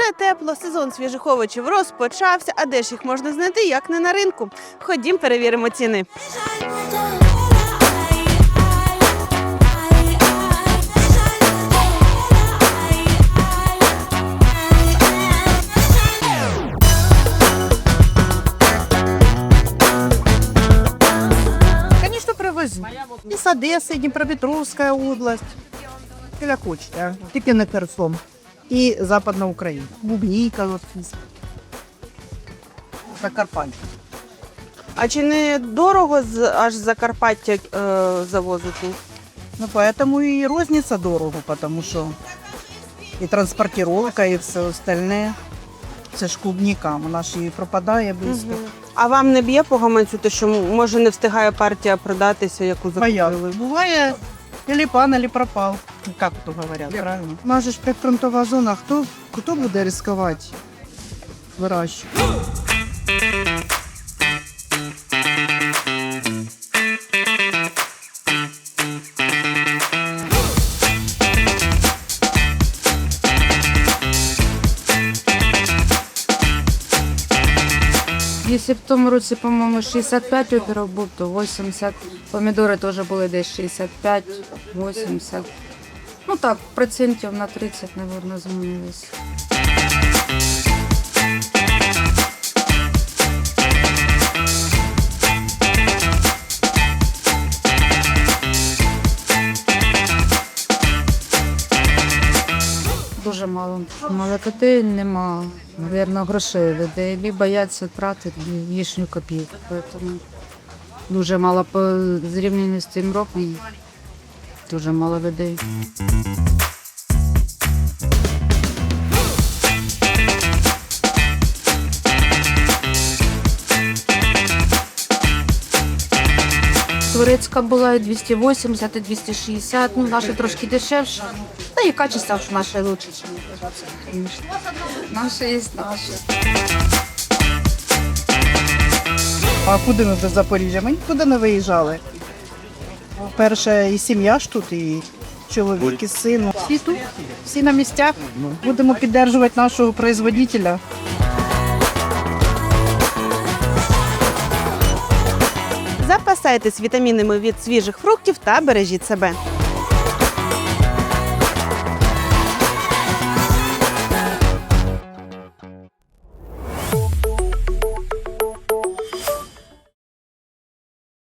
Вже тепло, сезон свіжих овочів розпочався. А де ж їх можна знайти, як не на ринку? Ходім, перевіримо ціни. Конечно, привозят. И с Одессы, Днепропетровская область. Тільки не Херсон. І Западна Україна. Бубнійка. Закарпаття. А чи не дорого з аж з Закарпаття е, завозити? Ну, поэтому и розница дорого, потому що і транспортировка, і все остальне. Це ж клубніка, вона ж і пропадає швидко. Мгм. А вам не б'є по гаманцю, те, що може не встигає партія продатися, яку закупили? Буває, или пан, или пропал. Как то говорять, правильно? У нас же ж прифронтова зона, хто, хто буде ризикувати вирощувати? Якщо в тому році, по-моєму, 65 опіров був, то 80. Помідори теж були десь 65, 80. Ну так, процентів на 30, мабуть, змінились. Дуже мало. Молокоти нема, мабуть, грошей людей. Лі бояться тратити лишню копійку. Тому дуже мало по зрівнянні з тим роком. Дуже мало людей. Турецька була і 280, і 260, ну наші трошки дешевше. Та і качество ж наше лучше, ніж. Наше є наше. А куди ми без Запоріжжя? Ми нікуди не виїжджали. Перше, і сім'я ж тут, і чоловік, і син. Всі тут, всі на місцях. Будемо підтримувати нашого производителя. Запасайтесь вітамінами від свіжих фруктів та бережіть себе.